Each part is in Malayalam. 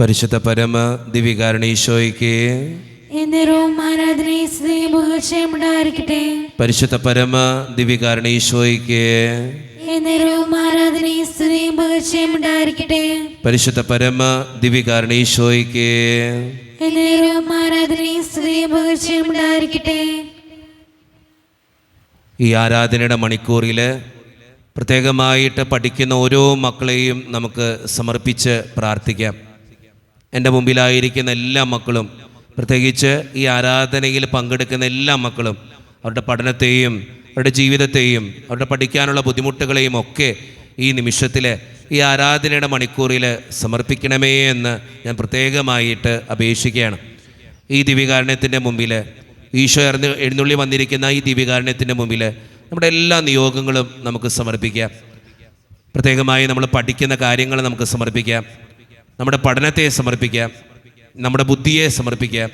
പരിശുദ്ധ പരമ ദിവികാരണീശോയ്ക്ക് പരിശുദ്ധ പരമ ദിവികാരണീശോയ്ക്ക് പരിശുദ്ധ പരമ ദിവികാരണീശോയ്ക്ക് ഈ ആരാധനയുടെ മണിക്കൂറിൽ പ്രത്യേകമായിട്ട് പഠിക്കുന്ന ഓരോ മക്കളെയും നമുക്ക് സമർപ്പിച്ച് പ്രാർത്ഥിക്കാം. എന്റെ മുമ്പിലായിരിക്കുന്ന എല്ലാ മക്കളും പ്രത്യേകിച്ച് ഈ ആരാധനയിൽ പങ്കെടുക്കുന്ന എല്ലാ മക്കളും അവരുടെ പഠനത്തെയും അവരുടെ ജീവിതത്തെയും അവരുടെ പഠിക്കാനുള്ള ബുദ്ധിമുട്ടുകളെയും ഒക്കെ ഈ നിമിഷത്തിൽ ഈ ആരാധനയുടെ മണിക്കൂറിൽ സമർപ്പിക്കണമേ എന്ന് ഞാൻ പ്രത്യേകമായിട്ട് അപേക്ഷിക്കുകയാണ്. ഈ ദിവികാരണത്തിന്റെ മുമ്പിൽ ഈശോ എറിഞ്ഞ് എഴുന്നള്ളി വന്നിരിക്കുന്ന ഈ ദിവികാരണത്തിന്റെ മുമ്പിൽ നമ്മുടെ എല്ലാ നിയോഗങ്ങളും നമുക്ക് സമർപ്പിക്കാം. പ്രത്യേകമായി നമ്മൾ പഠിക്കുന്ന കാര്യങ്ങൾ നമുക്ക് സമർപ്പിക്കാം. നമ്മുടെ പഠനത്തെ സമർപ്പിക്കാം നമ്മുടെ ബുദ്ധിയെ സമർപ്പിക്കാം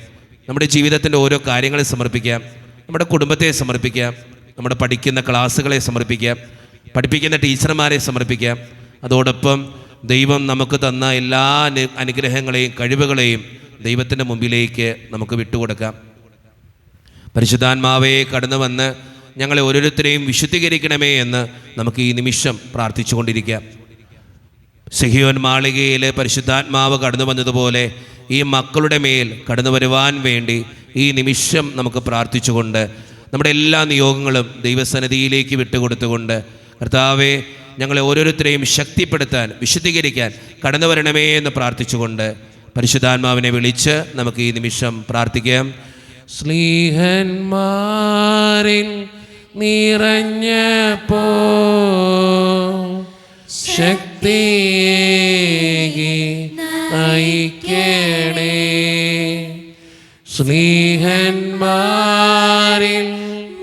നമ്മുടെ ജീവിതത്തിന്റെ ഓരോ കാര്യങ്ങളെ സമർപ്പിക്കാം നമ്മുടെ കുടുംബത്തെ സമർപ്പിക്കാം നമ്മുടെ പഠിക്കുന്ന ക്ലാസ്സുകളെ സമർപ്പിക്കാം പഠിപ്പിക്കുന്ന ടീച്ചർമാരെ സമർപ്പിക്കാം അതോടൊപ്പം ദൈവം നമുക്ക് തന്ന എല്ലാ അനുഗ്രഹങ്ങളെയും കഴിവുകളെയും ദൈവത്തിന്റെ മുമ്പിലേക്ക് നമുക്ക് വിട്ടുകൊടുക്കാം. പരിശുദ്ധാത്മാവേ കടന്നു വന്ന് ഞങ്ങളെ ഓരോരുത്തരെയും വിശുദ്ധീകരിക്കണമേ എന്ന് നമുക്ക് ഈ നിമിഷം പ്രാർത്ഥിച്ചുകൊണ്ടിരിക്കാം. സെഹിയോൻ മാളികയിലെ പരിശുദ്ധാത്മാവ് കടന്നു വന്നതുപോലെ ഈ മക്കളുടെ മേൽ കടന്നു വരുവാൻ വേണ്ടി ഈ നിമിഷം നമുക്ക് പ്രാർത്ഥിച്ചുകൊണ്ട് നമ്മുടെ എല്ലാ നിയോഗങ്ങളും ദൈവസന്നിധിയിലേക്ക് വിട്ടുകൊടുത്തുകൊണ്ട് കർത്താവെ ഞങ്ങളെ ഓരോരുത്തരെയും ശക്തിപ്പെടുത്താൻ വിശുദ്ധീകരിക്കാൻ കടന്നു വരണമേ എന്ന് പ്രാർത്ഥിച്ചുകൊണ്ട് പരിശുദ്ധാത്മാവിനെ വിളിച്ച് നമുക്ക് ഈ നിമിഷം പ്രാർത്ഥിക്കാം. സ്ലീഹന്മാരിൽ നിറഞ്ഞപ്പോ ശക്തിയേകി നയിക്കണേ. സ്നേഹന്മാരിൽ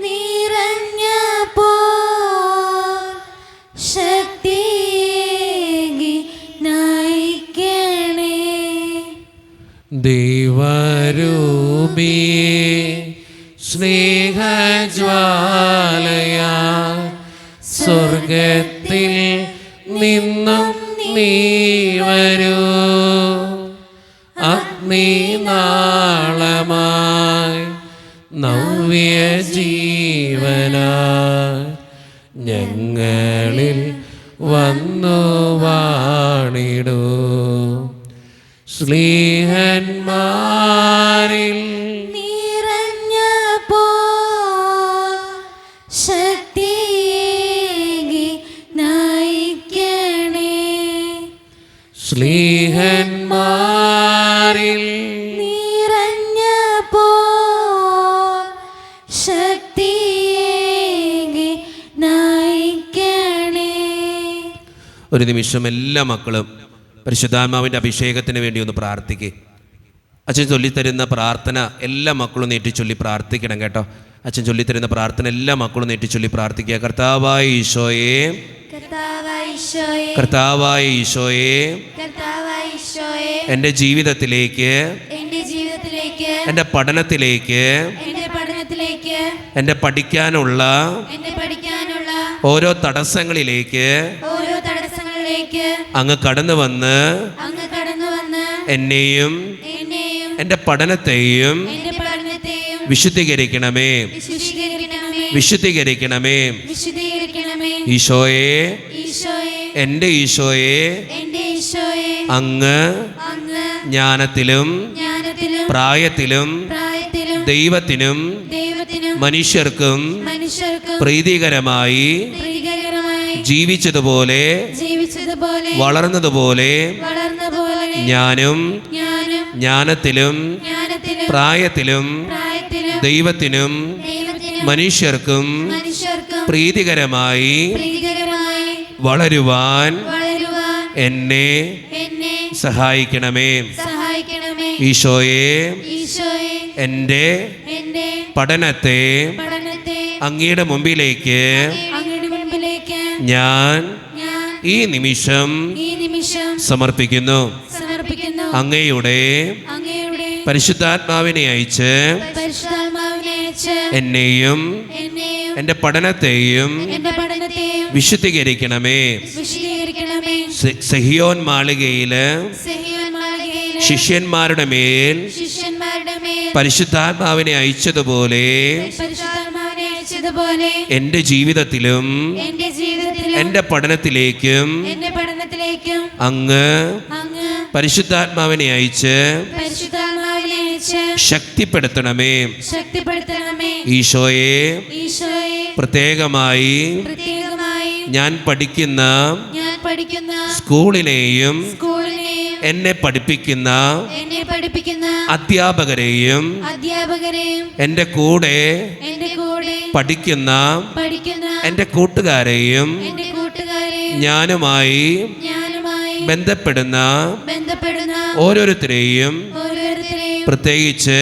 നിറഞ്ഞപ്പോ ശക്തിയേകി നയിക്കണേ. ദൈവരൂപിയെ സ്നേഹജ്വാലയാ സ്വർഗത്തിൽ നിന്നും നീ വരൂ. നിമിഷം എല്ലാ മക്കളും പരിശുദ്ധാത്മാവിന്റെ അഭിഷേകത്തിന് വേണ്ടി ഒന്ന് പ്രാർത്ഥിക്കുക അച്ഛൻ ചൊല്ലിത്തരുന്ന പ്രാർത്ഥന എല്ലാ മക്കളും നീട്ടി ചൊല്ലി പ്രാർത്ഥിക്കണം കേട്ടോ. അച്ഛൻ ചൊല്ലിത്തരുന്ന പ്രാർത്ഥന എല്ലാ മക്കളും നീട്ടി ചൊല്ലി പ്രാർത്ഥിക്കുക. കർത്താവായ ഈശോയെ. കർത്താവായ ഈശോയെ. എന്റെ ജീവിതത്തിലേക്ക്. എന്റെ പഠനത്തിലേക്ക്. എന്റെ പഠിക്കാനുള്ള ഓരോ തടസ്സങ്ങളിലേക്ക്. ഓരോ തടസ്സങ്ങളിലേക്ക് അങ്ങ് കടന്നു വന്ന് എന്നെയും എന്റെ പഠനത്തെയും എന്റെ പഠനത്തെയും വിശുദ്ധീകരിക്കണമേ. വിശുദ്ധീകരിക്കണമേ. ഈശോയെ. എന്റെ ഈശോയെ. എന്റെ ഈശോയെ. അങ്ങ് ജ്ഞാനത്തിലും പ്രായത്തിലും ദൈവത്തിനും മനുഷ്യർക്കും പ്രീതികരമായി ജീവിച്ചതുപോലെ വളർന്നതുപോലെ വളർന്ന പോലെ ഞാനും ഞാനും ജ്ഞാനത്തിലും പ്രായത്തിലും ദൈവത്തിനും മനുഷ്യർക്കും പ്രീതികരമായി വളരുവാൻ എന്നെ സഹായിക്കണമേ. ഈശോയെ എന്റെ എന്റെ പഠനത്തെ അങ്ങയുടെ മുമ്പിലേക്ക് ഞാൻ ഈ നിമിഷം സമർപ്പിക്കുന്നു. അങ്ങയുടെ പരിശുദ്ധാത്മാവിനെ അയച്ച് എന്നെയും എന്റെ പഠനത്തെയും വിശുദ്ധീകരിക്കണമേ. സഹിയോൻ മാളികയിൽ ശിഷ്യന്മാരുടെ മേൽ പരിശുദ്ധാത്മാവിനെ അയച്ചതുപോലെ എന്റെ ജീവിതത്തിലും എന്റെ പഠനത്തിലേക്കും എന്റെ പഠനത്തിലേക്കും അങ്ങ് അങ്ങ് പരിശുദ്ധാത്മാവിനെ അയച്ച് ശക്തിപ്പെടുത്തണമേ. ശക്തിപ്പെടുത്തണമേ. ഈശോയെ ഈശോയെ പ്രത്യേകമായി പ്രത്യേകമായി ഞാൻ പഠിക്കുന്ന ഞാൻ പഠിക്കുന്ന സ്കൂളിനെയും എന്നെ പഠിപ്പിക്കുന്ന എന്നെ പഠിപ്പിക്കുന്ന അധ്യാപകരെയും അധ്യാപകരെയും എന്റെ കൂടെ എന്റെ കൂടെ പഠിക്കുന്ന എന്റെ കൂട്ടുകാരെയും എന്റെ കൂട്ടുകാരെയും ഞാനുമായി ബന്ധപ്പെടുന്ന ഓരോരുത്തരെയും പ്രത്യേകിച്ച്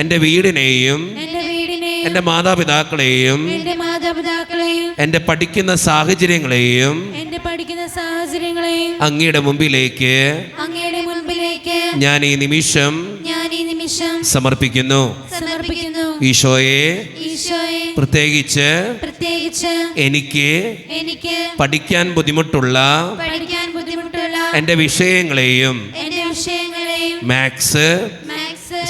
എന്റെ വീടിനെയും എന്റെ വീടിനെയും എന്റെ മാതാപിതാക്കളെയും എന്റെ മാതാപിതാക്കളെയും എന്റെ പഠിക്കുന്ന സാഹചര്യങ്ങളെയും എന്റെ പഠിക്കുന്ന സാഹചര്യങ്ങളെയും അങ്ങയുടെ മുമ്പിലേക്ക് ഞാൻ ഈ നിമിഷം സമർപ്പിക്കുന്നു. ഈശോയെ പ്രത്യേകിച്ച് പ്രത്യേകിച്ച് എനിക്ക് എനിക്ക് പഠിക്കാൻ ബുദ്ധിമുട്ടുള്ള പഠിക്കാൻ ബുദ്ധിമുട്ടുള്ള എന്റെ വിഷയങ്ങളെയും എന്റെ വിഷയങ്ങളെയും മാത്സ്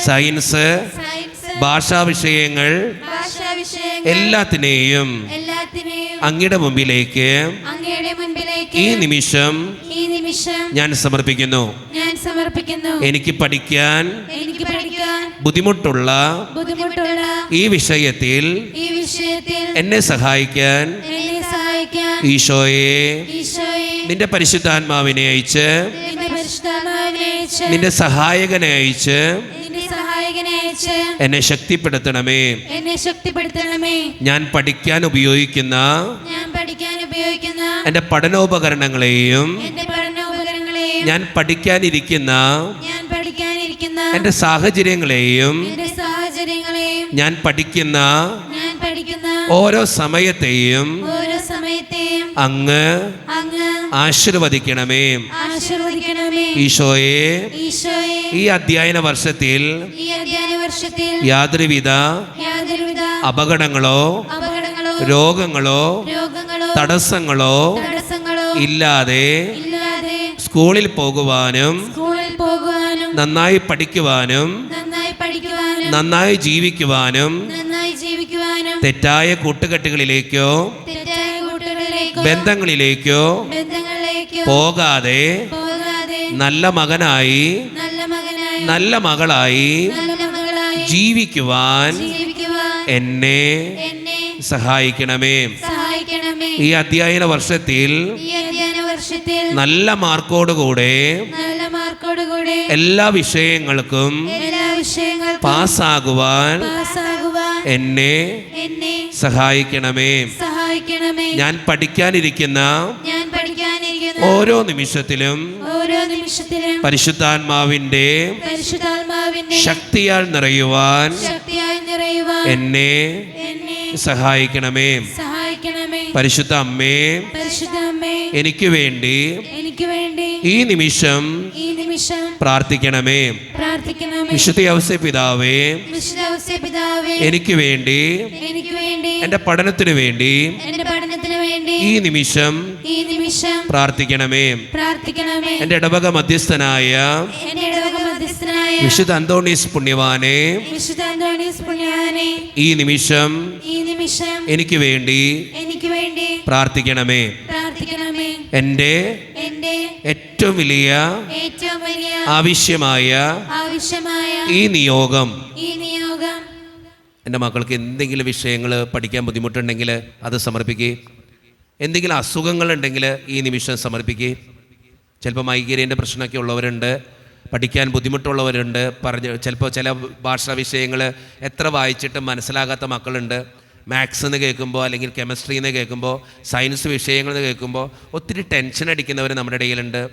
സയൻസ് സയൻസ് ഭാഷാ വിഷയങ്ങൾ ഭാഷാ വിഷയങ്ങൾ എല്ലാത്തിനെയും എല്ലാത്തിനെയും അങ്ങയുടെ മുമ്പിലേക്ക് അങ്ങയുടെ മുമ്പിലേക്ക് ഈ നിമിഷം നിമിഷം ഞാൻ സമർപ്പിക്കുന്നു. ഞാൻ സമർപ്പിക്കുന്നു. എനിക്ക് പഠിക്കാൻ എനിക്ക് പഠിക്കാൻ ബുദ്ധിമുട്ടുള്ള ബുദ്ധിമുട്ടുള്ള ഈ വിഷയത്തിൽ ഈ വിഷയത്തിൽ എന്നെ സഹായിക്കാൻ എന്നെ സഹായിക്കാൻ ഈശോയെ ഈശോയെ നിന്റെ പരിശുദ്ധാത്മാവിനെ അയച്ച് നിന്റെ പരിശുദ്ധാത്മാവിനെ അയച്ച് നിന്റെ സഹായകനെ അയച്ച് എന്നെ ശക്തിപ്പെടുത്തണമേ. എന്നെ ശക്തിപ്പെടുത്തണമേ. ഞാൻ പഠിക്കാൻ ഉപയോഗിക്കുന്ന ഞാൻ പഠിക്കാൻ ഉപയോഗിക്കുന്ന എന്റെ പഠനോപകരണങ്ങളെയും എന്റെ ഞാൻ പഠിക്കാനിരിക്കുന്ന എന്റെ സാഹചര്യങ്ങളെയും ഞാൻ പഠിക്കുന്ന ഓരോ സമയത്തെയും അങ്ങ് അങ്ങ് ആശീർവദിക്കണമേ. ഈശോയെ ഈ അധ്യയന വർഷത്തിൽ യാതൊരുവിധ അപകടങ്ങളോ രോഗങ്ങളോ തടസ്സങ്ങളോ ഇല്ലാതെ സ്കൂളിൽ പോകുവാനും സ്കൂളിൽ പോകുവാനും നന്നായി പഠിക്കുവാനും നന്നായി പഠിക്കുവാനും നന്നായി ജീവിക്കുവാനും നന്നായി ജീവിക്കുവാനും തെറ്റായ കൂട്ടുകെട്ടുകളിലേക്കോ തെറ്റായ കൂട്ടുകളിലേക്കോ ബന്ധങ്ങളിലേക്കോ ബന്ധങ്ങളിലേക്കോ പോകാതെ പോകാതെ നല്ല മകനായി നല്ല മകനായി നല്ല മകളായി ജീവിക്കുവാൻ എന്നെ സഹായിക്കണമേ. സഹായിക്കണമേ. ഈ അധ്യയന വർഷത്തിൽ ഈ അധ്യയന നല്ല നല്ല മാർക്കോടുകൂടെ നല്ല മാർക്കോടുകൂടെ എല്ലാ വിഷയങ്ങൾക്കും എല്ലാ വിഷയങ്ങൾക്കും പാസ്സാകുവാൻ പാസ്സാകുവാൻ എന്നെ എന്നെ സഹായിക്കണമേ. സഹായിക്കണമേ. ഞാൻ പഠിക്കാനിരിക്കുന്ന ഞാൻ പഠിക്കാനിരിക്കുന്ന ഓരോ നിമിഷത്തിലും ഓരോ നിമിഷത്തിലും പരിശുദ്ധാത്മാവിന്റെ പരിശുദ്ധാത്മാവിന്റെ ശക്തിയാൽ നിറയുവാൻ ശക്തിയാൽ നിറയുവാൻ എന്നെ എന്നെ സഹായിക്കണമേ. സഹായിക്കണമേ. പരിശുദ്ധ അമ്മേ പരിശുദ്ധ അമ്മേ എനിക്ക് വേണ്ടി എനിക്ക് വേണ്ടി ഈ നിമിഷം ഈ നിമിഷം പ്രാർത്ഥിക്കണമേ. പ്രാർത്ഥിക്കണമേ. വിശുദ്ധ അവസ്ഥ പിതാവേ വിശുദ്ധ പിതാവേ എനിക്ക് വേണ്ടി എനിക്ക് വേണ്ടി എന്റെ പഠനത്തിന് വേണ്ടി എന്റെ പഠനത്തിന് വേണ്ടി ഈ നിമിഷം ഈ നിമിഷം പ്രാർത്ഥിക്കണമേ. പ്രാർത്ഥിക്കണമേ. എന്റെ ഇടവക മധ്യസ്ഥനായ എന്റെ ഇടവക മധ്യസ്ഥനായ വിശുദ്ധ അന്തോണീസ് പുണ്യവാനെ വിശുദ്ധ അന്തോണീസ് പുണ്യവാനെ ഈ നിമിഷം ഈ നിമിഷം എനിക്ക് വേണ്ടി എനിക്ക് വേണ്ടി പ്രാർത്ഥിക്കണമേ. പ്രാർത്ഥിക്കണമേ എന്റെ എന്റെ ഏറ്റവും വലിയ ആവശ്യമായ ആവശ്യമായ ഈ നിയോഗം. ഈ നിയോഗം. എന്റെ മക്കൾക്ക് എന്തെങ്കിലും വിഷയങ്ങൾ പഠിക്കാൻ ബുദ്ധിമുട്ടുണ്ടെങ്കിൽ അത് സമർപ്പിക്കുക എന്തെങ്കിലും അസുഖങ്ങളുണ്ടെങ്കിൽ ഈ നിമിഷം സമർപ്പിക്കുക ചിലപ്പോൾ മൈഗ്രേന്റെ പ്രശ്നമൊക്കെ ഉള്ളവരുണ്ട് പഠിക്കാൻ ബുദ്ധിമുട്ടുള്ളവരുണ്ട്. പറഞ്ഞ് ചിലപ്പോൾ ചില ഭാഷാ വിഷയങ്ങൾ എത്ര വായിച്ചിട്ടും മനസ്സിലാകാത്ത മക്കളുണ്ട്. മാത്സ് എന്ന് കേൾക്കുമ്പോൾ അല്ലെങ്കിൽ കെമിസ്ട്രി എന്ന് കേൾക്കുമ്പോൾ സയൻസ് വിഷയങ്ങൾ എന്ന് കേൾക്കുമ്പോൾ ഒത്തിരി ടെൻഷൻ അടിക്കുന്നവർ നമ്മുടെ ഇടയിലുണ്ട്.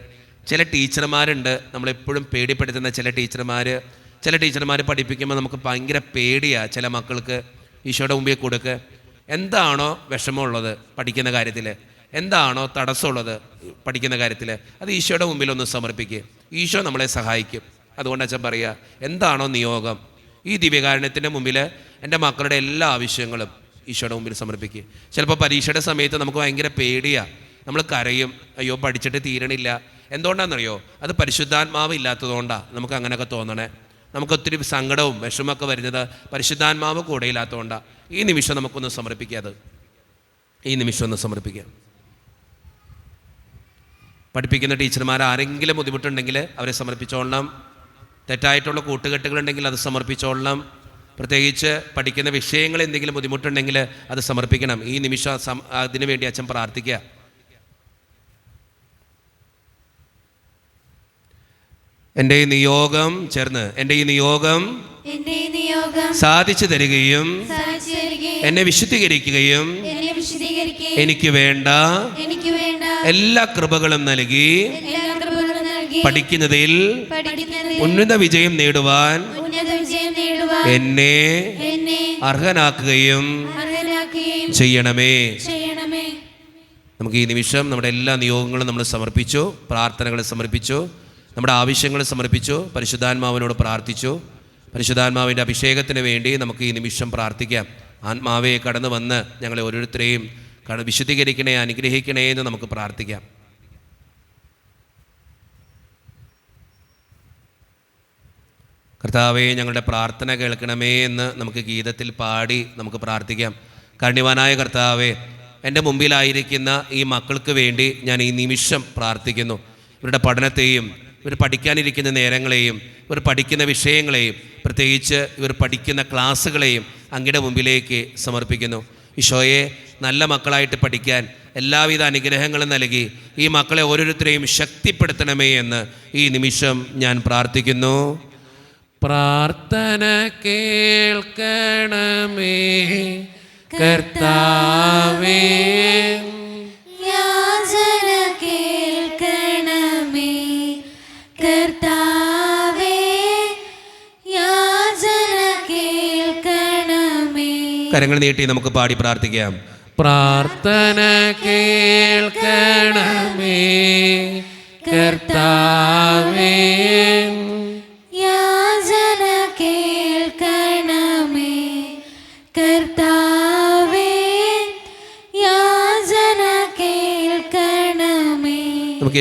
ചില ടീച്ചർമാരുണ്ട്. നമ്മളെപ്പോഴും പേടിപ്പെടുത്തുന്ന ചില ടീച്ചർമാർ ചില ടീച്ചർമാർ പഠിപ്പിക്കുമ്പോൾ നമുക്ക് ഭയങ്കര പേടിയാണ് ചില മക്കൾക്ക് ഈശോയുടെ മുമ്പിൽ കൊടുക്കുക എന്താണോ വിഷമമുള്ളത് പഠിക്കുന്ന കാര്യത്തിൽ എന്താണോ തടസ്സമുള്ളത് പഠിക്കുന്ന കാര്യത്തിൽ അത് ഈശോയുടെ മുമ്പിൽ ഒന്ന് സമർപ്പിക്കുക ഈശോ നമ്മളെ സഹായിക്കും. അതുകൊണ്ട് അച്ഛൻ പറയുക എന്താണോ നിയോഗം? ഈ ദിവ്യകാരണത്തിന്റെ മുമ്പിൽ എന്റെ മക്കളുടെ എല്ലാ ആവശ്യങ്ങളും ഈശോയുടെ മുമ്പിൽ സമർപ്പിക്കുക. ചിലപ്പോൾ പരീക്ഷയുടെ സമയത്ത് നമുക്ക് ഭയങ്കര പേടിയാണ് നമ്മൾ കരയും. അയ്യോ പഠിച്ചിട്ട് തീരണില്ല. എന്തുകൊണ്ടാണെന്നറിയോ? അത് പരിശുദ്ധാത്മാവ് ഇല്ലാത്തതുകൊണ്ടാണ് നമുക്ക് അങ്ങനെയൊക്കെ തോന്നണേ. നമുക്കൊത്തിരി സങ്കടവും വിഷമൊക്കെ വരുന്നത് പരിശുദ്ധാത്മാവ് കൂടെ ഇല്ലാത്തതുകൊണ്ടാണ് ഈ നിമിഷം നമുക്കൊന്ന് സമർപ്പിക്കുക അത്. ഈ നിമിഷം ഒന്ന് സമർപ്പിക്കാം പഠിപ്പിക്കുന്ന ടീച്ചർമാർ ആരെങ്കിലും ബുദ്ധിമുട്ടുണ്ടെങ്കിൽ അവരെ സമർപ്പിച്ചോളണം. തെറ്റായിട്ടുള്ള കൂട്ടുകെട്ടുകളുണ്ടെങ്കിൽ അത് സമർപ്പിച്ചോളണം. പ്രത്യേകിച്ച് പഠിക്കുന്ന വിഷയങ്ങൾ എന്തെങ്കിലും ബുദ്ധിമുട്ടുണ്ടെങ്കിൽ അത് സമർപ്പിക്കണം. ഈ നിമിഷം അതിനു വേണ്ടി അച്ഛൻ പ്രാർത്ഥിക്കുക. എന്റെ ഈ നിയോഗം ചേർന്ന് എന്റെ ഈ നിയോഗം എന്റെ ഈ നിയോഗം സാധിച്ചു തരികയും എന്നെ വിശുദ്ധീകരിക്കുകയും എനിക്ക് വേണ്ട എല്ലാ കൃപകളും നൽകി പഠിക്കുന്നതിൽ ഉന്നത വിജയം നേടുവാൻ എന്നെ അർഹനാക്കുകയും ചെയ്യണമേ. നമുക്ക് ഈ നിമിഷം നമ്മുടെ എല്ലാ നിയോഗങ്ങളും നമ്മൾ സമർപ്പിച്ചു പ്രാർത്ഥനകൾ സമർപ്പിച്ചു നമ്മുടെ ആവശ്യങ്ങൾ സമർപ്പിച്ചു പരിശുദ്ധാത്മാവിനോട് പ്രാർത്ഥിച്ചു. പരിശുദ്ധാത്മാവിന്റെ അഭിഷേകത്തിന് വേണ്ടി നമുക്ക് ഈ നിമിഷം പ്രാർത്ഥിക്കാം. ആത്മാവെ കടന്നു വന്ന് ഞങ്ങളെ ഓരോരുത്തരെയും വിശുദ്ധീകരിക്കണേ അനുഗ്രഹിക്കണേ എന്ന് നമുക്ക് പ്രാർത്ഥിക്കാം. കർത്താവെ ഞങ്ങളുടെ പ്രാർത്ഥന കേൾക്കണമേ എന്ന് നമുക്ക് ഗീതത്തിൽ പാടി നമുക്ക് പ്രാർത്ഥിക്കാം. കണ്ണിവാനായ കർത്താവെ എന്റെ മുമ്പിലായിരിക്കുന്ന ഈ മക്കൾക്ക് വേണ്ടി ഞാൻ ഈ നിമിഷം പ്രാർത്ഥിക്കുന്നു. ഇവരുടെ പഠനത്തെയും ഇവർ പഠിക്കാനിരിക്കുന്ന നേരങ്ങളെയും ഇവർ പഠിക്കുന്ന വിഷയങ്ങളെയും പ്രത്യേകിച്ച് ഇവർ പഠിക്കുന്ന ക്ലാസ്സുകളെയും അങ്ങയുടെ മുമ്പിലേക്ക് സമർപ്പിക്കുന്നു. ഈശോയെ നല്ല മക്കളായിട്ട് പഠിക്കാൻ എല്ലാവിധ അനുഗ്രഹങ്ങളും നൽകി ഈ മക്കളെ ഓരോരുത്തരെയും ശക്തിപ്പെടുത്തണമേ എന്ന് ഈ നിമിഷം ഞാൻ പ്രാർത്ഥിക്കുന്നു. പ്രാർത്ഥന കേൾക്കണമേ. കർത്താവേ യാചന കേൾക്കണമേ. കർത്താവേ യാചന കേൾക്കണമേ. കരങ്ങൾ നീട്ടി നമുക്ക് പാടി പ്രാർത്ഥിക്കാം. പ്രാർത്ഥന കേൾക്കണമേ. കർത്താവേ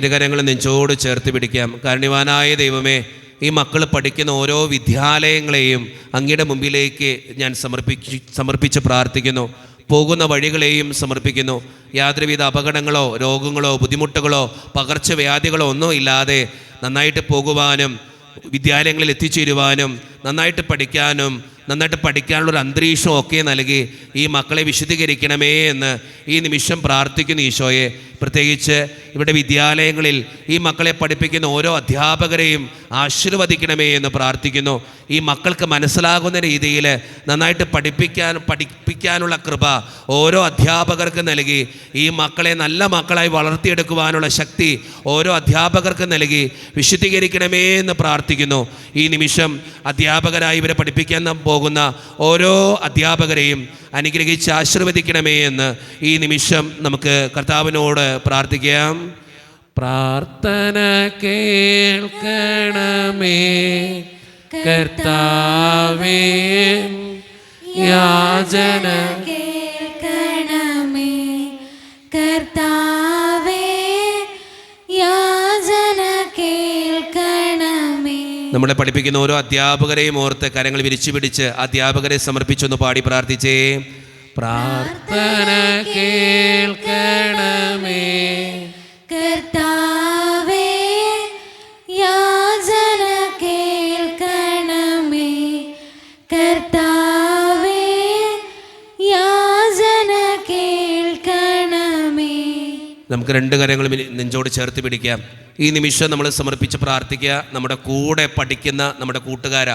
നമുക്ക് നെഞ്ചോട് ചേർത്ത് പിടിക്കാം. കാരണവാനായ ദൈവമേ ഈ മക്കൾ പഠിക്കുന്ന ഓരോ വിദ്യാലയങ്ങളെയും അങ്ങയുടെ മുമ്പിലേക്ക് ഞാൻ സമർപ്പിച്ച് സമർപ്പിച്ച് പ്രാർത്ഥിക്കുന്നു. പോകുന്ന വഴികളെയും സമർപ്പിക്കുന്നു. യാതൊരുവിധ അപകടങ്ങളോ രോഗങ്ങളോ ബുദ്ധിമുട്ടുകളോ പകർച്ചവ്യാധികളോ ഒന്നും ഇല്ലാതെ നന്നായിട്ട് പോകുവാനും വിദ്യാലയങ്ങളിൽ എത്തിച്ചേരുവാനും നന്നായിട്ട് പഠിക്കാനും നന്നായിട്ട് പഠിക്കാനുള്ളൊരു അന്തരീക്ഷം ഒക്കെ നൽകി ഈ മക്കളെ വിശദീകരിക്കണമേ എന്ന് ഈ നിമിഷം പ്രാർത്ഥിക്കുന്നു ഈശോയെ. പ്രത്യേകിച്ച് ഇവിടെ വിദ്യാലയങ്ങളിൽ ഈ മക്കളെ പഠിപ്പിക്കുന്ന ഓരോ അധ്യാപകരെയും ആശീർവദിക്കണമേ എന്ന് പ്രാർത്ഥിക്കുന്നു. ഈ മക്കൾക്ക് മനസ്സിലാകുന്ന രീതിയിൽ നന്നായിട്ട് പഠിപ്പിക്കാൻ പഠിപ്പിക്കാനുള്ള കൃപ ഓരോ അധ്യാപകർക്ക് നൽകി. ഈ മക്കളെ നല്ല മക്കളായി വളർത്തിയെടുക്കുവാനുള്ള ശക്തി ഓരോ അധ്യാപകർക്ക് നൽകി. വിശുദ്ധീകരിക്കണമേ എന്ന് പ്രാർത്ഥിക്കുന്നു. ഈ നിമിഷം അധ്യാപകരായി ഇവരെ പഠിപ്പിക്കാൻ പോകുന്ന ഓരോ അധ്യാപകരെയും അനുഗ്രഹിച്ച് ആശീർവദിക്കണമേ എന്ന് ഈ നിമിഷം നമുക്ക് കർത്താവിനോട് പ്രാർത്ഥിക്കാം. പ്രാർത്ഥന കേൾക്കണമേ. കർത്താവേ യാചന കേൾക്കണമേ. കർത്താവേ നമ്മളെ പഠിപ്പിക്കുന്ന ഓരോ അധ്യാപകരെയും ഓർത്ത് കരങ്ങൾ വിരിച്ചു പിടിച്ച് അധ്യാപകരെ സമർപ്പിച്ചൊന്ന് പാടി പ്രാർത്ഥിച്ചേ. പ്രാർത്ഥന കേൾക്കണമേ നമുക്ക് രണ്ട് കരങ്ങളും നെഞ്ചോട് ചേർത്ത് പിടിക്കാം. ഈ നിമിഷം നമ്മൾ സമർപ്പിച്ച് പ്രാർത്ഥിക്കുക. നമ്മുടെ കൂടെ പഠിക്കുന്ന നമ്മുടെ കൂട്ടുകാരാ.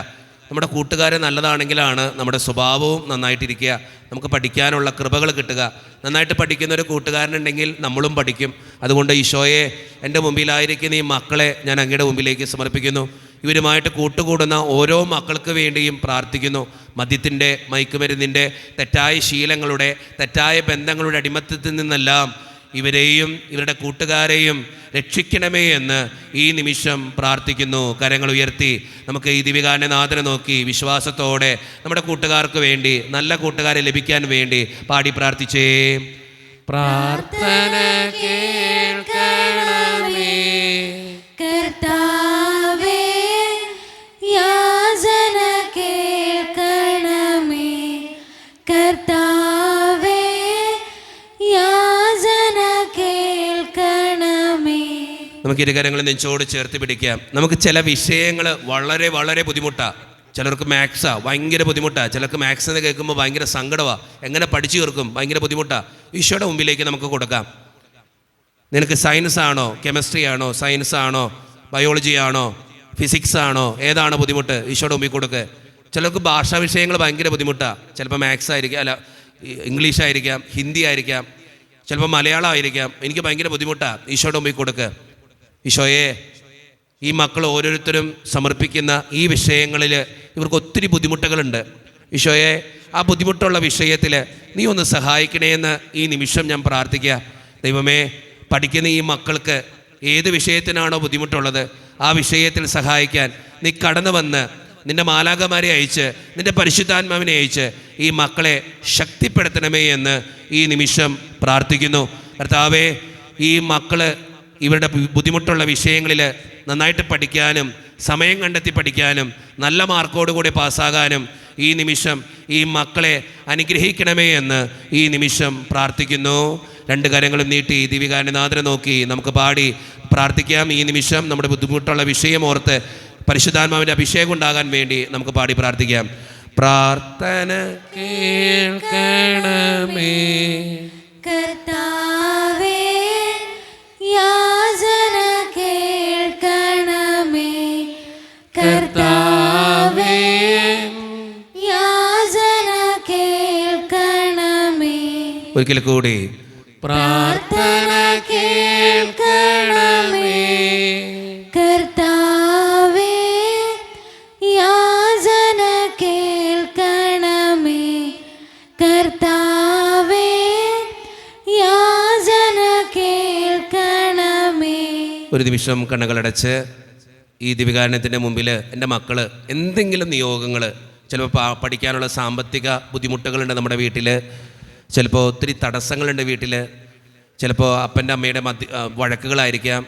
നമ്മുടെ കൂട്ടുകാരെ നല്ലതാണെങ്കിലാണ് നമ്മുടെ സ്വഭാവവും നന്നായിട്ടിരിക്കുക. നമുക്ക് പഠിക്കാനുള്ള കൃപകൾ കിട്ടുക. നന്നായിട്ട് പഠിക്കുന്ന ഒരു കൂട്ടുകാരനുണ്ടെങ്കിൽ നമ്മളും പഠിക്കും. അതുകൊണ്ട് ഈശോയെ എന്റെ മുമ്പിലായിരിക്കുന്ന ഈ മക്കളെ ഞാൻ അങ്ങയുടെ മുമ്പിലേക്ക് സമർപ്പിക്കുന്നു. ഇവരുമായിട്ട് കൂട്ടുകൂടുന്ന ഓരോ മക്കൾക്ക് വേണ്ടിയും പ്രാർത്ഥിക്കുന്നു. മദ്യത്തിന്റെ മയക്കുമരുന്നിന്റെ തെറ്റായ ശീലങ്ങളുടെ തെറ്റായ ബന്ധങ്ങളുടെ അടിമത്തത്തിൽ നിന്നെല്ലാം ഇവരെയും ഇവരുടെ കൂട്ടുകാരെയും രക്ഷിക്കണമേ എന്ന് ഈ നിമിഷം പ്രാർത്ഥിക്കുന്നു. കരങ്ങൾ ഉയർത്തി നമുക്ക് ഈ ദിവികാനനാഥനെ നോക്കി വിശ്വാസത്തോടെ നമ്മുടെ കൂട്ടുകാർക്ക് വേണ്ടി നല്ല കൂട്ടുകാരെ ലഭിക്കാൻ വേണ്ടി പാടി പ്രാർത്ഥിച്ചേ. പ്രാർത്ഥന കേൾക്കണമേ നമുക്ക് ഇരുകരങ്ങൾ നെഞ്ചോട് ചേർത്ത് പിടിക്കാം. നമുക്ക് ചില വിഷയങ്ങൾ വളരെ വളരെ ബുദ്ധിമുട്ടാണ് ചിലർക്ക് മാത്സാ ഭയങ്കര ബുദ്ധിമുട്ടാണ് ചിലർക്ക് മാത്സ് എന്ന് കേൾക്കുമ്പോൾ ഭയങ്കര സങ്കടമാണ് എങ്ങനെ പഠിച്ചു തീർക്കും? ഭയങ്കര ബുദ്ധിമുട്ടാണ് ഈശോയുടെ മുമ്പിലേക്ക് നമുക്ക് കൊടുക്കാം. നിനക്ക് സയൻസ് ആണോ? കെമിസ്ട്രി ആണോ? സയൻസ് ആണോ? ബയോളജി ആണോ? ഫിസിക്സ് ആണോ? ഏതാണ് ബുദ്ധിമുട്ട്? ഈശോയുടെ മുമ്പിൽ കൊടുക്ക്. ചിലർക്ക് ഭാഷാ വിഷയങ്ങൾ ഭയങ്കര ബുദ്ധിമുട്ടാണ് ചിലപ്പോൾ മാത്സ് ആയിരിക്കാം അല്ല ഇംഗ്ലീഷ് ആയിരിക്കാം ഹിന്ദി ആയിരിക്കാം ചിലപ്പോൾ മലയാളം ആയിരിക്കാം. എനിക്ക് ഭയങ്കര ബുദ്ധിമുട്ടാണ് ഈശോയുടെ മുമ്പിൽ കൊടുക്ക്. ഈശോയെ ഈ മക്കൾ ഓരോരുത്തരും സമർപ്പിക്കുന്ന ഈ വിഷയങ്ങളിൽ ഇവർക്ക് ഒത്തിരി ബുദ്ധിമുട്ടുകളുണ്ട്. ഈശോയെ ആ ബുദ്ധിമുട്ടുള്ള വിഷയത്തിൽ നീ ഒന്ന് സഹായിക്കണേ എന്ന് ഈ നിമിഷം ഞാൻ പ്രാർത്ഥിക്കുക. ദൈവമേ പഠിക്കുന്ന ഈ മക്കൾക്ക് ഏത് വിഷയത്തിനാണോ ബുദ്ധിമുട്ടുള്ളത് ആ വിഷയത്തിൽ സഹായിക്കാൻ നീ കടന്നു വന്ന് നിന്റെ മാലാകമാരെ അയച്ച് നിന്റെ പരിശുദ്ധാത്മാവിനെ അയച്ച് ഈ മക്കളെ ശക്തിപ്പെടുത്തണമേ എന്ന് ഈ നിമിഷം പ്രാർത്ഥിക്കുന്നു. കർത്താവേ ഈ മക്കൾ ഇവരുടെ ബുദ്ധിമുട്ടുള്ള വിഷയങ്ങളിൽ നന്നായിട്ട് പഠിക്കാനും സമയം കണ്ടെത്തി പഠിക്കാനും നല്ല മാർക്കോടുകൂടി പാസ്സാകാനും ഈ നിമിഷം ഈ മക്കളെ അനുഗ്രഹിക്കണമേ എന്ന് ഈ നിമിഷം പ്രാർത്ഥിക്കുന്നു. രണ്ട് കരങ്ങളും നീട്ടി ദിവികാനനാഥനെ നോക്കി നമുക്ക് പാടി പ്രാർത്ഥിക്കാം. ഈ നിമിഷം നമ്മുടെ ബുദ്ധിമുട്ടുള്ള വിഷയം ഓർത്ത് പരിശുദ്ധാത്മാവിന്റെ അഭിഷേകം ഉണ്ടാകാൻ വേണ്ടി നമുക്ക് പാടി പ്രാർത്ഥിക്കാം. പ്രാർത്ഥന കേൾക്കണമേ. കർത്താവേ യാചന ഒരിക്കൽ കൂടി. പ്രാർത്ഥന കേൾക്കണമേ. കർത്താവേ യാചന കേൾക്കണമേ. കർത്താവേ യാചന കേൾക്കണമേ. ഒരു നിമിഷം കണ്ണുകളടച്ച് ഈ ദിവികാരണത്തിന്റെ മുമ്പിൽ എന്റെ മക്കൾ എന്തെങ്കിലും നിയോഗങ്ങൾ ചിലപ്പോൾ പഠിക്കാനുള്ള സാമ്പത്തിക ബുദ്ധിമുട്ടുകളുണ്ട് നമ്മുടെ വീട്ടിൽ ചിലപ്പോൾ ഒത്തിരി തടസ്സങ്ങളുണ്ട് വീട്ടിൽ ചിലപ്പോൾ അപ്പന്റെ അമ്മയുടെ മദ്യ വഴക്കുകളായിരിക്കാം.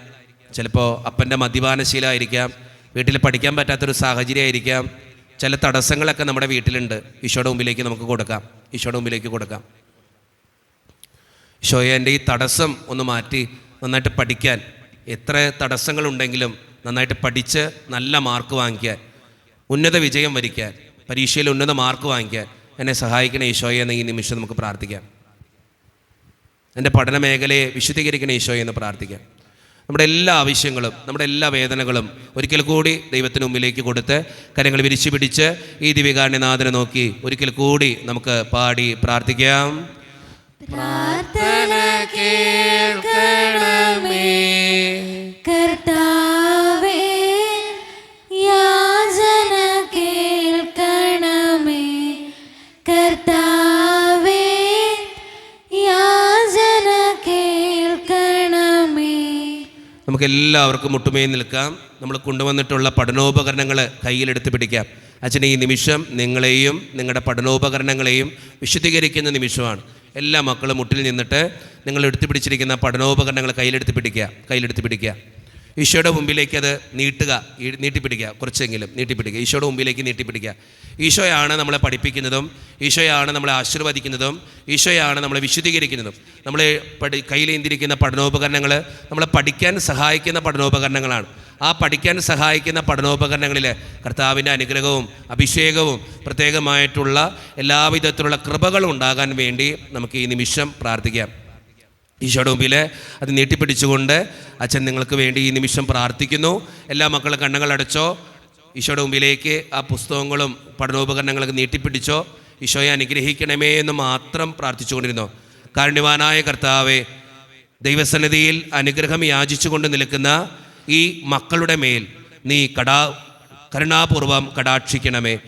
ചിലപ്പോൾ അപ്പന്റെ മദ്യപാനശീലമായിരിക്കാം. വീട്ടിൽ പഠിക്കാൻ പറ്റാത്തൊരു സാഹചര്യമായിരിക്കാം. ചില തടസ്സങ്ങളൊക്കെ നമ്മുടെ വീട്ടിലുണ്ട്. ഈശോയുടെ മുമ്പിലേക്ക് നമുക്ക് കൊടുക്കാം. ഈശോയുടെ മുമ്പിലേക്ക് കൊടുക്കാം. ഈശോയെ എന്റെ ഈ തടസ്സം ഒന്ന് മാറ്റി നന്നായിട്ട് പഠിക്കാൻ. എത്ര തടസ്സങ്ങളുണ്ടെങ്കിലും നന്നായിട്ട് പഠിച്ച് നല്ല മാർക്ക് വാങ്ങിക്കാൻ. ഉന്നത വിജയം വരിക്കാൻ. പരീക്ഷയിൽ ഉന്നത മാർക്ക് വാങ്ങിക്കാൻ. എന്നെ സഹായിക്കണേ ഈശോയെ എന്ന് ഈ നിമിഷം നമുക്ക് പ്രാർത്ഥിക്കാം. എന്റെ പഠന മേഖലയെ വിശുദ്ധീകരിക്കണേ ഈശോയെ എന്ന് പ്രാർത്ഥിക്കാം. നമ്മുടെ എല്ലാ ആവശ്യങ്ങളും നമ്മുടെ എല്ലാ വേദനകളും ഒരിക്കൽ കൂടി ദൈവത്തിന് മുമ്പിലേക്ക് കൊടുത്ത് കരങ്ങൾ വിരിച്ചു പിടിച്ച് ഈ ദിവ്യകാരണ്യനാഥനെ നോക്കി ഒരിക്കൽ കൂടി നമുക്ക് പാടി പ്രാർത്ഥിക്കാം. പ്രാർത്ഥന കേൾക്കണമേ. കർത്താവേ നമുക്ക് എല്ലാവർക്കും മുട്ടുമേ നിൽക്കാം. നമ്മൾ കൊണ്ടുവന്നിട്ടുള്ള പഠനോപകരണങ്ങൾ കയ്യിലെടുത്ത് പിടിക്കാം. അച്ഛൻ ഈ നിമിഷം നിങ്ങളെയും നിങ്ങളുടെ പഠനോപകരണങ്ങളെയും വിശദീകരിക്കുന്ന നിമിഷമാണ്. എല്ലാ മക്കളും മുട്ടിൽ നിന്നിട്ട് നിങ്ങൾ എടുത്തു പിടിച്ചിരിക്കുന്ന പഠനോപകരണങ്ങൾ കയ്യിലെടുത്ത് പിടിക്കുക കയ്യിലെടുത്ത് പിടിക്കുക. ഈശോയുടെ മുമ്പിലേക്ക് അത് നീട്ടുക നീട്ടിപ്പിടിക്കുക കുറച്ചെങ്കിലും നീട്ടിപ്പിടിക്കുക. ഈശോയുടെ മുമ്പിലേക്ക് നീട്ടിപ്പിടിക്കുക. ഈശോയാണ് നമ്മളെ പഠിപ്പിക്കുന്നതും ഈശോയാണ് നമ്മളെ ആശീർവദിക്കുന്നതും ഈശോയാണ് നമ്മളെ വിശുദ്ധീകരിക്കുന്നതും. നമ്മൾ പഠി കയ്യിലേന്തിരിക്കുന്ന പഠനോപകരണങ്ങൾ നമ്മളെ പഠിക്കാൻ സഹായിക്കുന്ന പഠനോപകരണങ്ങളാണ്. ആ പഠിക്കാൻ സഹായിക്കുന്ന പഠനോപകരണങ്ങളിൽ കർത്താവിന്റെ അനുഗ്രഹവും അഭിഷേകവും പ്രത്യേകമായിട്ടുള്ള എല്ലാവിധത്തിലുള്ള കൃപകളും ഉണ്ടാകാൻ വേണ്ടി നമുക്ക് ഈ നിമിഷം പ്രാർത്ഥിക്കാം. ഈശോയുടെ മുമ്പിൽ അത് നീട്ടിപ്പിടിച്ചുകൊണ്ട് അച്ഛൻ നിങ്ങൾക്ക് വേണ്ടി ഈ നിമിഷം പ്രാർത്ഥിക്കുന്നു. എല്ലാ മക്കളും കണ്ണുകൾ അടച്ചോ. ഈശോയുടെ മുമ്പിലേക്ക് ആ പുസ്തകങ്ങളും പഠനോപകരണങ്ങളൊക്കെ നീട്ടിപ്പിടിച്ചോ. ഈശോയെ അനുഗ്രഹിക്കണമേ എന്ന് മാത്രം പ്രാർത്ഥിച്ചുകൊണ്ടിരുന്നു. കാരുണ്യവാനായ കർത്താവെ ദൈവസന്നിധിയിൽ അനുഗ്രഹം യാചിച്ചുകൊണ്ട് നിൽക്കുന്ന ഈ മക്കളുടെ മേൽ നീ കടാ കരുണാപൂർവം കടാക്ഷിക്കണമേ.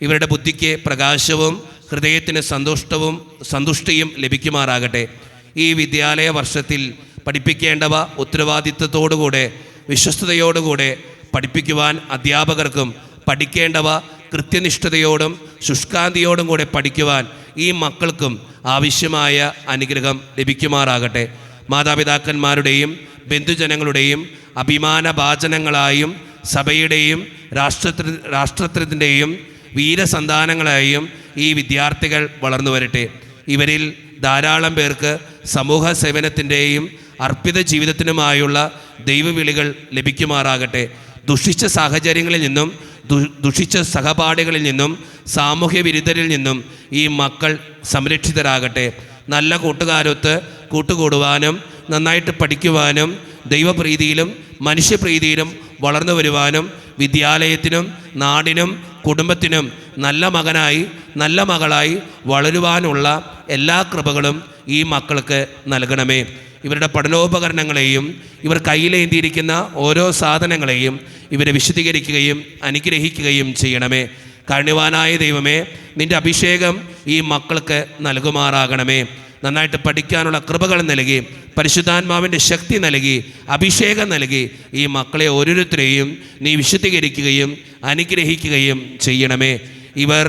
ഇവരുടെ ബുദ്ധിക്ക് പ്രകാശവും ഹൃദയത്തിന് സന്തുഷ്ടവും സന്തുഷ്ടിയും ലഭിക്കുമാറാകട്ടെ. ഈ വിദ്യാലയ വർഷത്തിൽ പഠിപ്പിക്കേണ്ടവ ഉത്തരവാദിത്വത്തോടുകൂടെ വിശ്വസ്തയോടുകൂടെ പഠിപ്പിക്കുവാൻ അധ്യാപകർക്കും പഠിക്കേണ്ടവ കൃത്യനിഷ്ഠതയോടും ശുഷ്കാന്തിയോടും കൂടെ പഠിക്കുവാൻ ഈ മക്കൾക്കും ആവശ്യമായ അനുഗ്രഹം ലഭിക്കുമാറാകട്ടെ. മാതാപിതാക്കന്മാരുടെയും ബന്ധുജനങ്ങളുടെയും അഭിമാനഭാചനങ്ങളായും സഭയുടെയും രാഷ്ട്രത്തി രാഷ്ട്രത്തിന്റെയും വീരസന്താനങ്ങളായും ഈ വിദ്യാർത്ഥികൾ വളർന്നു വരട്ടെ ഇവരിൽ ധാരാളം പേർക്ക് സമൂഹ സേവനത്തിന്റെയും അർപ്പിത ജീവിതത്തിനുമായുള്ള ദൈവവിളികൾ ലഭിക്കുമാറാകട്ടെ. ദുഷിച്ച സാഹചര്യങ്ങളിൽ നിന്നും ദുഷിച്ച സഹപാഠികളിൽ നിന്നും സാമൂഹ്യ വിരുദ്ധരിൽ നിന്നും ഈ മക്കൾ സംരക്ഷിതരാകട്ടെ. നല്ല കൂട്ടുകാരൊത്ത് കൂട്ടുകൂടുവാനും നന്നായിട്ട് പഠിക്കുവാനും ദൈവപ്രീതിയിലും മനുഷ്യപ്രീതിയിലും വളർന്നു വരുവാനും വിദ്യാലയത്തിനും നാടിനും കുടുംബത്തിനും നല്ല മകനായി നല്ല മകളായി വളരുവാനുള്ള എല്ലാ കൃപകളും ഈ മക്കൾക്ക് നൽകണമേ. ഇവരുടെ പഠനോപകരണങ്ങളെയും ഇവർ കയ്യിലേന്തിയിരിക്കുന്ന ഓരോ സാധനങ്ങളെയും ഇവരെ വിശദീകരിക്കുകയും അനുഗ്രഹിക്കുകയും ചെയ്യണമേ. കാരണവാനായ ദൈവമേ നിന്റെ അഭിഷേകം ഈ മക്കൾക്ക് നൽകുമാറാകണമേ. നന്നായിട്ട് പഠിക്കാനുള്ള കൃപകൾ നൽകി പരിശുദ്ധാത്മാവിന്റെ ശക്തി നൽകി അഭിഷേകം നൽകി ഈ മക്കളെ ഓരോരുത്തരെയും നീ വിശുദ്ധീകരിക്കുകയും അനുഗ്രഹിക്കുകയും ചെയ്യണമേ. ഇവർ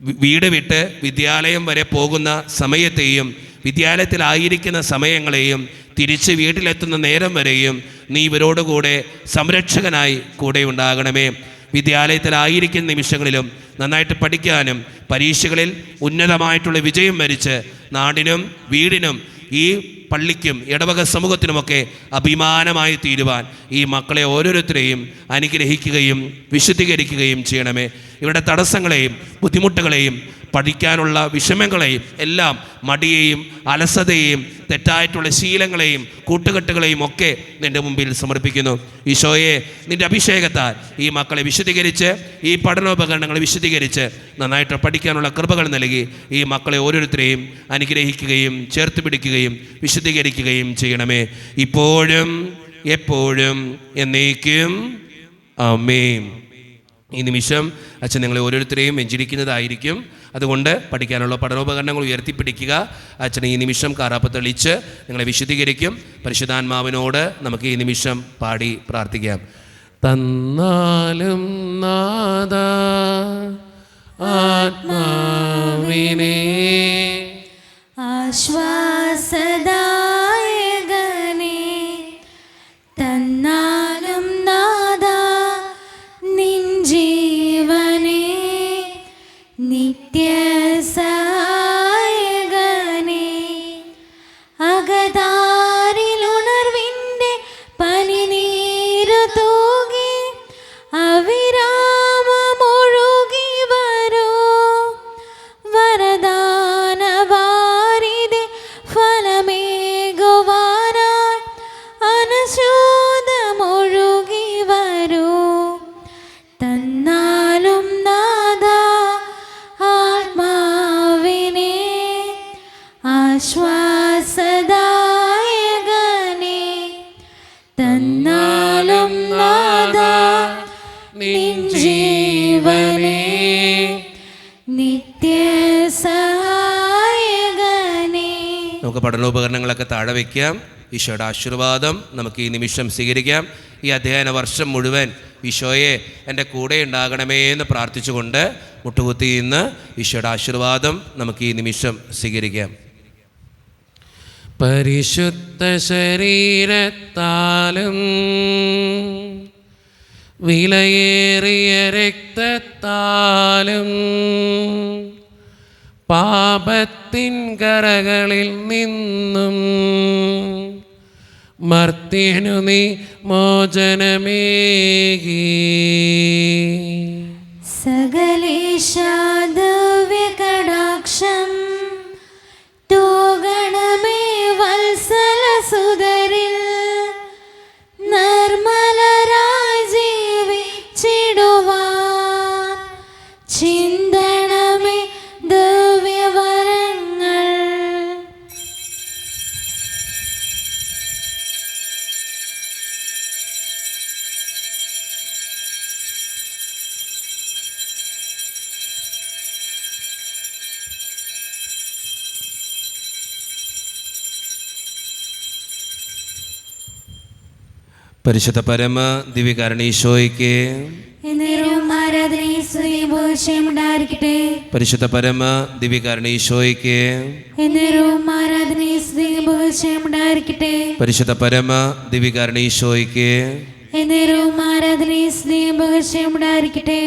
വീട് വിട്ട് വിദ്യാലയം വരെ പോകുന്ന സമയത്തെയും വിദ്യാലയത്തിലായിരിക്കുന്ന സമയങ്ങളെയും തിരിച്ച് വീട്ടിലെത്തുന്ന നേരം വരെയും നീ ഇവരോട് കൂടെ സംരക്ഷകനായി കൂടെ ഉണ്ടാകണമേ. വിദ്യാലയത്തിലായിരിക്കുന്ന നിമിഷങ്ങളിലും നന്നായിട്ട് പഠിക്കാനും പരീക്ഷകളിൽ ഉന്നതമായിട്ടുള്ള വിജയം വരിച്ച് നാടിനും വീടിനും ഈ പള്ളിക്കും ഇടവക സമൂഹത്തിനുമൊക്കെ അഭിമാനമായി തീരുവാൻ ഈ മക്കളെ ഓരോരുത്തരെയും അനുഗ്രഹിക്കുകയും വിശുദ്ധീകരിക്കുകയും ചെയ്യണമേ. ഇവരുടെ തടസ്സങ്ങളെയും ബുദ്ധിമുട്ടുകളെയും പഠിക്കാനുള്ള വിഷമങ്ങളെയും എല്ലാം മടിയെയും അലസതയെയും തെറ്റായിട്ടുള്ള ശീലങ്ങളെയും കൂട്ടുകെട്ടുകളെയും ഒക്കെ നിന്റെ മുമ്പിൽ സമർപ്പിക്കുന്നു. ഈശോയെ നിന്റെ അഭിഷേകത്താൽ ഈ മക്കളെ വിശദീകരിച്ച് ഈ പഠനോപകരണങ്ങൾ വിശദീകരിച്ച് നന്നായിട്ട് പഠിക്കാനുള്ള കൃപകൾ നൽകി ഈ മക്കളെ ഓരോരുത്തരെയും അനുഗ്രഹിക്കുകയും ചേർത്ത് പിടിക്കുകയും വിശദീകരിക്കുകയും ചെയ്യണമേ. ഇപ്പോഴും എപ്പോഴും എന്നേക്കും. ആമേൻ. ഈ നിമിഷം അച്ഛൻ നിങ്ങളെ ഓരോരുത്തരെയും വെഞ്ചിരിക്കുന്നതായിരിക്കും. അതുകൊണ്ട് പഠിക്കാനുള്ള പഠനോപകരണങ്ങൾ ഉയർത്തിപ്പിടിക്കുക. അച്ഛൻ ഈ നിമിഷം കാറാപ്പ് തെളിച്ച് നിങ്ങളെ വിശദീകരിക്കും പരിശുദ്ധാത്മാവിനോട് നമുക്ക് ഈ നിമിഷം പാടി പ്രാർത്ഥിക്കാം. തന്നാലും നാദ ആത്മാവിനെ ആശ്വാസദായകനേ വയ്ക്കാം ഈശോയുടെ ആശീർവാദം നമുക്ക് ഈ നിമിഷം സ്വീകരിക്കാം. ഈ അധ്യയന വർഷം മുഴുവൻ ഈശോയെ എന്റെ കൂടെ ഉണ്ടാകണമേ എന്ന് പ്രാർത്ഥിച്ചുകൊണ്ട് മുട്ടുകുത്തി ഇന്ന് ഈശോയുടെ ആശീർവാദം നമുക്ക് ഈ നിമിഷം സ്വീകരിക്കാം. പരിശുദ്ധ ശരീരത്താലും വിലയേറിയ രക്തത്താലും പാപത്തിൻ കരകളിൽ നിന്നും മർത്യനു നീ മോചനമേകി. പരിശുദ്ധ പരമ ദിവ്യകാരണീശോയ്ക്ക് പരിശുദ്ധ പരമ ദിവ്യകാരണീശോയ്ക്ക് പരിശുദ്ധ പരമ ദിവ്യകാരണീശോയ്ക്ക് എന്നേരവും ആരാധനയും സ്നേഹം ഉണ്ടായിരിക്കട്ടെ.